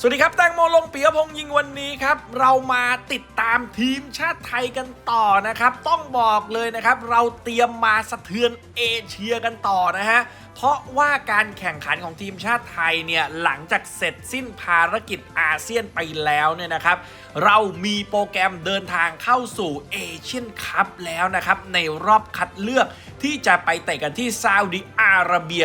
สวัสดีครับแตงโมลงเปียพงษ์ยิงวันนี้ครับ เรามาติดตามทีมชาติไทยกันต่อนะครับ ต้องบอกเลยนะครับ เราเตรียมมาสะเทือนเอเชียกันต่อนะฮะเพราะว่าการแข่งขันของทีมชาติไทยเนี่ยหลังจากเสร็จสิ้นภารกิจอาเซียนไปแล้วเนี่ยนะครับ เรามีโปรแกรมเดินทางเข้าสู่เอเชียนคัพแล้วนะครับ ในรอบคัดเลือกที่จะไปเตะกันที่ซาอุดิอาระเบีย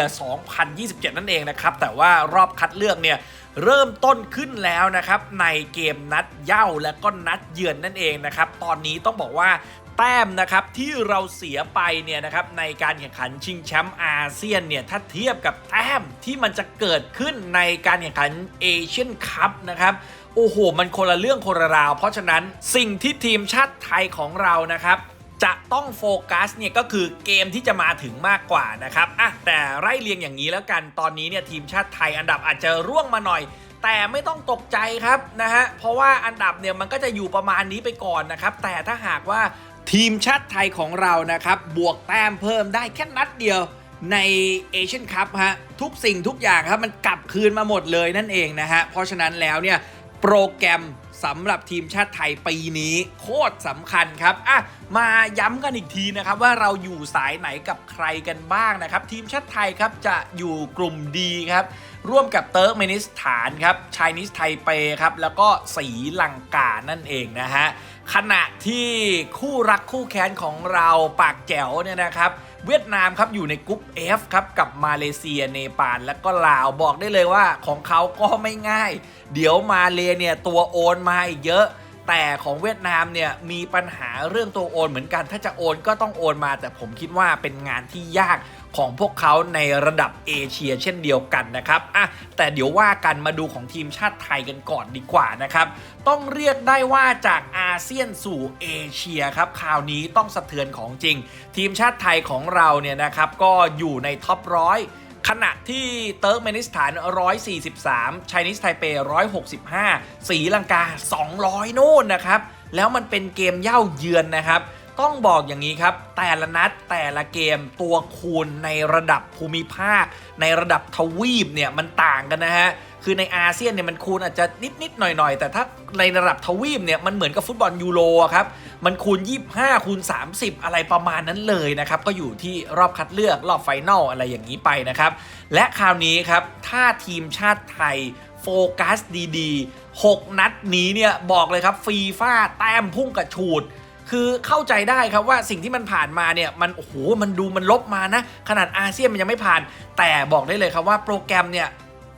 2027 นั่นเองนะครับ แต่ว่ารอบคัดเลือกเนี่ย เริ่มต้นขึ้นแล้วนะครับในเกมนัดเย่าและก็นัดเยือนนั่นเองนะครับ ตอนนี้ต้องบอกว่าแต้มนะครับที่เราเสียไปเนี่ยนะครับในการแข่งขันชิงแชมป์อาเซียนเนี่ยถ้าเทียบกับแต้มที่มันจะเกิดขึ้นในการแข่งขันเอเชียนคัพนะครับโอ้โห มันคนละเรื่องคนละราว เพราะฉะนั้นสิ่งที่ทีมชาติไทยของเรานะครับ จะต้องโฟกัสเนี่ยก็คือเกมที่จะมาถึงมากกว่านะครับอะแต่ไล่เรียงอย่างนี้แล้วกันตอนนี้เนี่ยทีมชาติไทยอันดับอาจจะร่วงมาหน่อย แต่ไม่ต้องตกใจครับนะฮะเพราะว่าอันดับเนี่ยมันก็จะอยู่ประมาณนี้ไปก่อนนะครับแต่ถ้าหากว่าทีมชาติไทยของเรานะครับบวกแต้มเพิ่มได้แค่นัดเดียวในเอเชียนคัพฮะทุกสิ่งทุกอย่างครับมันกลับคืนมาหมดเลยนั่นเองนะฮะเพราะฉะนั้นแล้วเนี่ย โปรแกรมสำหรับทีมชาติไทยปีนี้โคตรสำคัญครับอะมาย้ำกันอีกทีนะครับว่าเราอยู่สายไหนกับใครกันบ้างนะครับ ทีมชาติไทยครับจะอยู่กลุ่มดีครับ ร่วมกับเติร์กเมนิสถานครับชายนิสไทเปครับแล้วก็สีลังกานั่นเองนะฮะขณะที่คู่รักคู่แค้นของเราปากแจ๋วเนี่ยนะครับ เวียดนามครับอยู่ในกรุ๊ป F ครับกับมาเลเซียเนปาลและก็ลาวบอกได้เลยว่าของเขาก็ไม่ง่าย เดี๋ยวมาเลเนี่ยตัวโอนมาอีกเยอะ แต่ของเวียดนามเนี่ยมีปัญหาเรื่องตัวโอนเหมือนกัน ถ้าจะโอนก็ต้องโอนมา แต่ผมคิดว่าเป็นงานที่ยากของพวกเขาในระดับเอเชียเช่นเดียวกันนะครับอะแต่เดี๋ยวว่ากันมาดูของทีมชาติไทยกันก่อนดีกว่านะครับ ต้องเรียกได้ว่าจากอาเซียนสู่เอเชียครับ คราวนี้ต้องสะเทือนของจริง ทีมชาติไทยของเราเนี่ยนะครับก็อยู่ในท็อปร้อย ขณะที่เติร์กเมนิสถาน 143ไชนีสไทเป 165 สีลังกา 200นู่นนะครับ แล้วมันเป็นเกมเย่าเยือนนะครับ ต้องบอกอย่างนี้ครับ แต่ละนัดแต่ละเกมตัวคูณในระดับภูมิภาค ในระดับทวีปเนี่ยมันต่างกันนะฮะ คือในอาเซียนเนี่ยมันคูณอาจจะนิดๆหน่อยๆ แต่ถ้าในระดับทวีปเนี่ยมันเหมือนกับฟุตบอลยูโรครับมันคูณ 25 คูณ 30 อะไรประมาณนั้นเลยนะครับ ก็อยู่ที่รอบคัดเลือกรอบไฟนอลอะไรอย่างนี้ไปนะครับ และคราวนี้ครับ ถ้าทีมชาติไทยโฟกัสดีๆ 6 นัดนี้เนี่ยบอกเลยครับฟีฟ่าแต้มพุ่งกระฉูดคือเข้าใจได้ครับว่าสิ่งที่มันผ่านมาเนี่ยมันโอ้โหมันดูมันลบมานะ ขนาดอาเซียนมันยังไม่ผ่าน แต่บอกได้เลยครับว่าโปรแกรมเนี่ย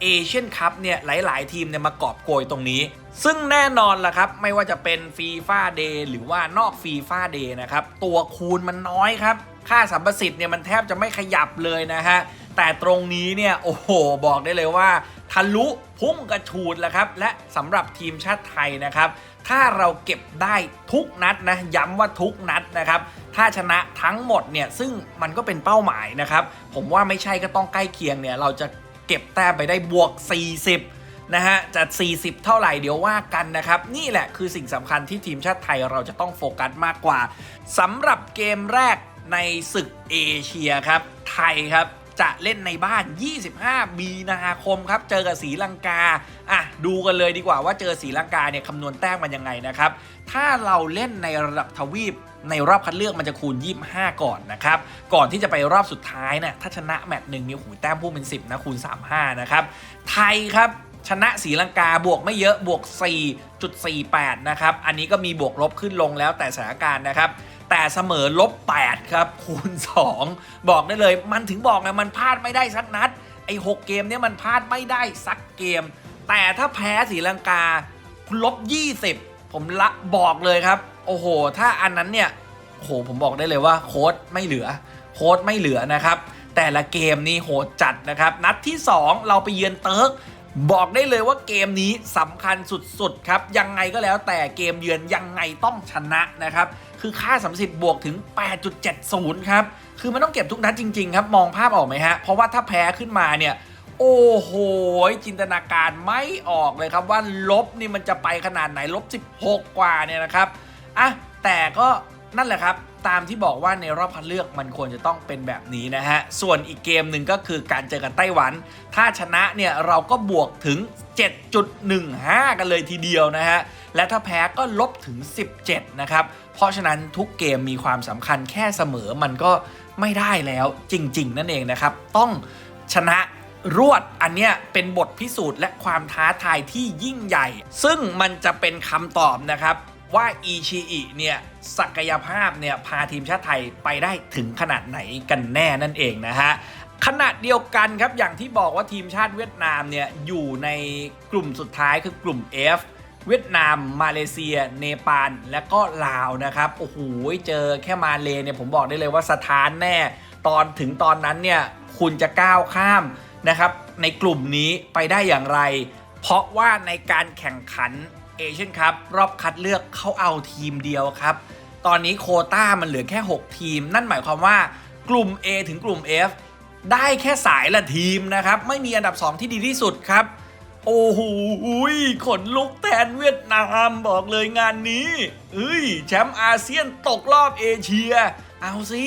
เอเชียนคัพเนี่ยหลาย ๆ ทีมเนี่ยมากอบโกยตรงนี้ ซึ่งแน่นอนล่ะครับ ไม่ว่าจะเป็นฟีฟ่าเดย์หรือว่านอกฟีฟ่าเดย์นะครับ ตัวคูณมันน้อยครับ ค่าสัมประสิทธิ์เนี่ยมันแทบจะไม่ขยับเลยนะฮะ แต่ตรงนี้เนี่ย โอ้โห บอกได้เลยว่า ทะลุพุ่งกระฉูดแล้วครับ และสำหรับทีมชาติไทยนะครับถ้าเราเก็บได้ทุกนัดนะย้ำว่าทุกนัดนะครับ ถ้าชนะทั้งหมดเนี่ยซึ่งมันก็เป็นเป้าหมายนะครับ ผมว่าไม่ใช่ก็ต้องใกล้เคียงเนี่ยเราจะ เก็บแต้มไปได้บวก 40 นะฮะจะ40 เท่าไหร่เดี๋ยวว่ากันนะครับ นี่แหละคือสิ่งสำคัญที่ทีมชาติไทยเราจะต้องโฟกัสมากกว่าสำหรับเกมแรกในศึกเอเชียครับ ไทยครับ จะเล่นในบ้าน 25 มีนาคมครับ เจอกับสีลังกา อะ ดูกันเลยดีกว่าว่าเจอสีลังกาเนี่ยคำนวณแต้มมันยังไงนะครับ ถ้าเราเล่นในระดับทวีปในรอบคัดเลือกมันจะคูณ 25 ก่อนนะครับ ก่อนที่จะไปรอบสุดท้ายเนี่ยถ้าชนะแมตช์หนึ่งนี่โอ้โหูแต้มพุ่งเป็น 10 นะ คูณ 35 นะครับ ไทยครับชนะสีลังกาบวกไม่เยอะบวก 4.48 นะครับ อันนี้ก็มีบวกลบขึ้นลงแล้วแต่สถานการณ์นะครับ แต่เสมอลบ8ครับคูณ 2 บอกได้เลยมันถึงบอกไงมันพลาดไม่ได้สักนัด ไอ้6เกมเนี่ยมันพลาดไม่ได้สักเกม แต่ถ้าแพ้สีลังกาลบ 20 ผมละบอกเลยครับ โอ้โห ถ้าอันนั้นเนี่ยโอ้โหผมบอกได้เลยว่าโค้ดไม่เหลือ โค้ดไม่เหลือนะครับ แต่ละเกมนี่โหดจัดนะครับ นัดที่ 2 เราไปเยือนเติร์กบอกได้เลยว่าเกมนี้สำคัญสุดๆครับ ยังไงก็แล้วแต่เกมเยือนยังไงต้องชนะนะครับ คือค่าสัมสิทธิ์บวกถึง 8.70 ครับ คือมันต้องเก็บทุกนัดจริง ๆ ครับ มองภาพออกไหมฮะ เพราะว่าถ้าแพ้ขึ้นมาเนี่ย โอ้โห จินตนาการไม่ออกเลยครับว่าลบนี่มันจะไปขนาดไหนลบ 16 กว่าเนี่ยนะครับ อะ แต่ก็นั่นแหละครับ ตามที่บอกว่าในรอบคัดเลือกมันควรจะต้องเป็นแบบนี้นะฮะ ส่วนอีกเกมหนึ่งก็คือการเจอกันไต้หวัน ถ้าชนะเนี่ยเราก็บวกถึง 7.15 กันเลยทีเดียวนะฮะ และถ้าแพ้ก็ลบถึง 17 นะครับ เพราะฉะนั้นทุกเกมมีความสำคัญแค่เสมอมันก็ไม่ได้แล้วจริง ๆ นั่นเองนะครับ ต้องชนะรวดอันเนี้ยเป็นบทพิสูจน์และความท้าทายที่ยิ่งใหญ่ ซึ่งมันจะเป็นคำตอบนะครับ ว่าอีชีอิเนี่ยศักยภาพเนี่ยพาทีมชาติไทยไปได้ถึงขนาดไหนกันแน่นั่นเองนะฮะขณะเดียวกันครับอย่างที่บอกว่าทีมชาติเวียดนามเนี่ยอยู่ในกลุ่มสุดท้ายคือกลุ่ม F เวียดนาม มาเลเซีย เนปาล และก็ลาวนะครับ โอ้โห เจอแค่มาเลเนี่ยผมบอกได้เลยว่าสถานแน่ ตอนถึงตอนนั้นเนี่ยคุณจะก้าวข้ามนะครับ ในกลุ่มนี้ไปได้อย่างไร เพราะว่าในการแข่งขัน เอเชียนคัพรอบคัดเลือกเขาเอาทีมเดียวครับ ตอนนี้โคต้ามันเหลือแค่ 6 ทีม นั่นหมายความว่ากลุ่ม A ถึงกลุ่ม F ได้แค่สายละทีมนะครับ ไม่มีอันดับ 2 ที่ดีที่สุดครับ โอ้โหยขนลุกแทนเวียดนามบอกเลยงานนี้เอ้ยแชมป์อาเซียนตกรอบเอเชีย เอาสิ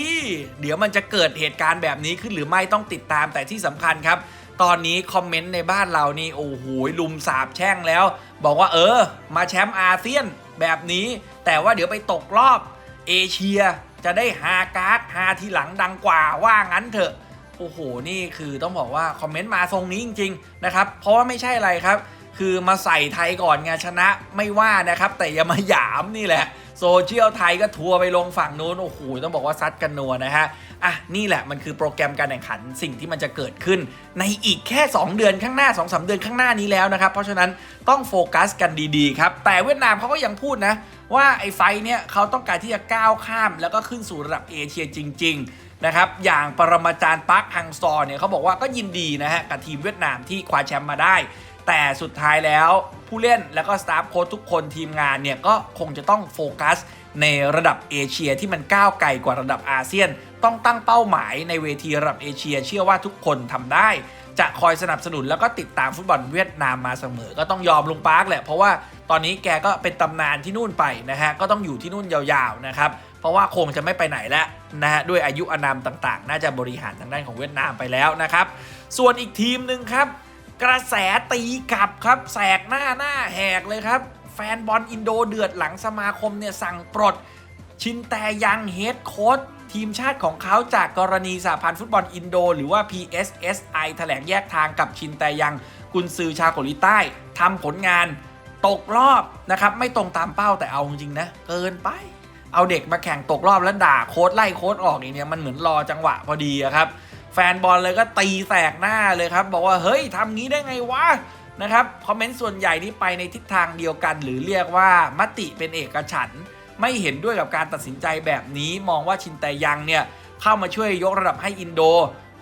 เดี๋ยวมันจะเกิดเหตุการณ์แบบนี้ขึ้นหรือไม่ต้องติดตามแต่ที่สำคัญครับ ตอนนี้คอมเมนต์ในบ้านเรานี่โอ้โหลุมสาบแช่งแล้ว บอกว่าเออ มาแชมป์อาเซียนแบบนี้ แต่ว่าเดี๋ยวไปตกรอบเอเชียจะได้ฮาการ์ดฮาทีหลังดังกว่าว่างั้นเถอะ โอ้โห นี่คือต้องบอกว่า คอมเมนต์มาทรงนี้จริง ๆ นะครับ เพราะว่าไม่ใช่อะไรครับ คือมาใส่ไทยก่อนไงชนะไม่ว่านะครับ แต่อย่ามาหยามนี่แหละ โซเชียลไทยก็ทัวร์ไปลงฝั่งนู้นโอ้โหต้องบอกว่าซัดกันนัวนะฮะอะนี่แหละมันคือโปรแกรมการแข่งขันสิ่งที่มันจะเกิดขึ้น ในอีกแค่ 2 เดือนข้างหน้า 2-3 เดือนข้างหน้านี้แล้วนะครับ เพราะฉะนั้นต้องโฟกัสกันดีๆครับ แต่เวียดนามเขาก็ยังพูดนะ ว่าไอ้ไฟเนี่ยเขาต้องการที่จะก้าวข้ามแล้วก็ขึ้นสู่ระดับเอเชียจริง ๆนะครับอย่างปรมาจารย์ปาร์คฮังซอร์เนี่ยเขาบอกว่าก็ยินดีนะฮะกับทีมเวียดนามที่คว้าแชมป์มาได้ แต่สุดท้ายแล้วผู้เล่นแล้วก็สตาฟโค้ชทุกคนทีมงานเนี่ยก็คงจะต้องโฟกัสในระดับเอเชียที่มันก้าวไกลกว่าระดับอาเซียน ต้องตั้งเป้าหมายในเวทีระดับเอเชีย เชื่อว่าทุกคนทำได้ จะคอยสนับสนุนแล้วก็ติดตามฟุตบอลเวียดนามมาเสมอ ก็ต้องยอมลุงปาร์คแหละเพราะว่าตอนนี้แกก็เป็นตำนานที่นู่นไปนะฮะก็ต้องอยู่ที่นู่นยาวๆนะครับเพราะว่าคงจะไม่ไปไหนแล้วนะฮะด้วยอายุอานามต่างๆ น่าจะบริหารทางด้านของเวียดนามไปแล้วนะครับส่วนอีกทีมหนึ่งครับ กระแสตีกลับครับแสกหน้าหน้าแหกเลยครับ แฟนบอลอินโดเดือดหลังสมาคมเนี่ยสั่งปลด ชินแต่ยังเฮดโค้ชทีมชาติของเขาจากกรณีสหพันธ์ฟุตบอลอินโด หรือว่า PSSI แถลงแยกทางกับชินแต่ยังกุนซือชาวเกาหลีใต้ทำผลงานตกรอบนะครับ ไม่ตรงตามเป้าแต่เอาจริงๆนะ เกินไป เอาเด็กมาแข่งตกรอบแล้วด่าโค้ดไล่โค้ดออกอย่างเนี้ยมันเหมือนรอจังหวะพอดีครับ แฟนบอลเลยก็ตีแสกหน้าเลยครับ บอกว่าเฮ้ยทำงี้ได้ไงวะนะครับคอมเมนต์ส่วนใหญ่ที่ไปในทิศทางเดียวกัน หรือเรียกว่ามติเป็นเอกฉันท์ไม่เห็นด้วยกับการตัดสินใจแบบนี้มองว่าชินแต่ยังเนี่ยเข้ามาช่วยยกระดับให้อินโด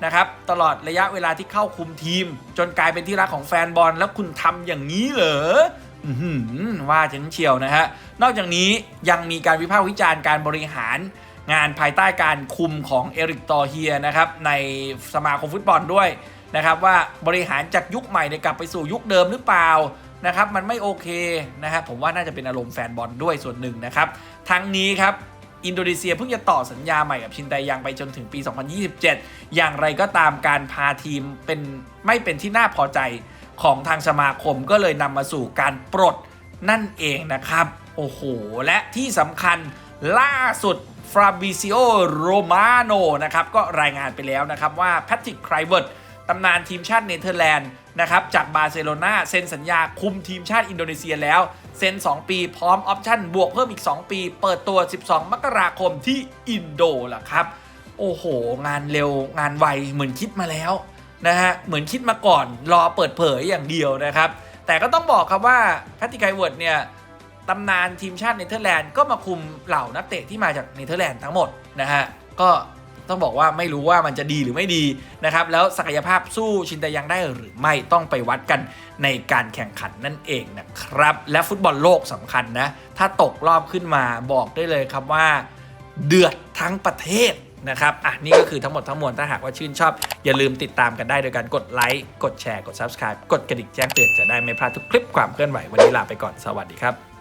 นะครับตลอดระยะเวลาที่เข้าคุมทีม จนกลายเป็นที่รักของแฟนบอลแล้วคุณทำอย่างนี้เหรอว่าจังเชียวนะฮะนอกจากนี้ยังมีการวิพากษ์วิจารณ์การบริหาร งานภายใต้การคุมของเอริกตอเฮียนะครับในสมาคมฟุตบอลด้วยนะครับว่าบริหารจากยุคใหม่เนี่ยกลับไปสู่ยุคเดิมหรือเปล่านะครับมันไม่โอเคนะครับผมว่าน่าจะเป็นอารมณ์แฟนบอลด้วยส่วนหนึ่งนะครับทั้งนี้ครับอินโดนีเซียเพิ่งจะต่อสัญญาใหม่กับชินไตยังไปจนถึงปี 2027 อย่างไรก็ตามการพาทีมเป็นไม่เป็นที่น่าพอใจของทางสมาคมก็เลยนำมาสู่การปลดนั่นเองนะครับ โอ้โห และที่สำคัญล่าสุด ฟราบิซิโอโรมาโนนะครับก็รายงานไปแล้วนะครับว่าแพทริกไครเวิร์ดตำนานทีมชาติเนเธอร์แลนด์นะครับจากบาร์เซโลนาเซ็นสัญญาคุมทีมชาติอินโดนีเซียแล้ว เซ็น 2 ปีพร้อมออปชั่นบวกเพิ่มอีก 2 ปี เปิดตัว 12 มกราคมที่อินโดล่ะครับ โอ้โห งานเร็วงานไวเหมือนคิดมาแล้วนะฮะเหมือนคิดมาก่อนรอเปิดเผยอย่างเดียวนะครับ แต่ก็ต้องบอกครับว่าแพทริกไครเวิร์ดเนี่ย ตำนานทีมชาติเนเธอร์แลนด์ก็มาคุมเหล่านักเตะที่มาจากเนเธอร์แลนด์ทั้งหมดนะฮะก็ต้องบอกว่าไม่รู้ว่ามันจะดีหรือไม่ดีนะครับ แล้วศักยภาพสู้ชินตายังได้หรือไม่ต้องไปวัดกันในการแข่งขันนั่นเองนะครับ และฟุตบอลโลกสำคัญนะ ถ้าตกรอบขึ้นมาบอกได้เลยครับว่า เดือดทั้งประเทศนะครับอะนี่ก็คือทั้งหมดทั้งมวลถ้าหากว่าชื่นชอบ อย่าลืมติดตามกันได้โดยการกดไลค์กดแชร์กด Subscribe กดกระดิ่งแจ้งเตือนจะได้ไม่พลาดทุกคลิปความเคลื่อนไหววันนี้ลาไปก่อนสวัสดีครับ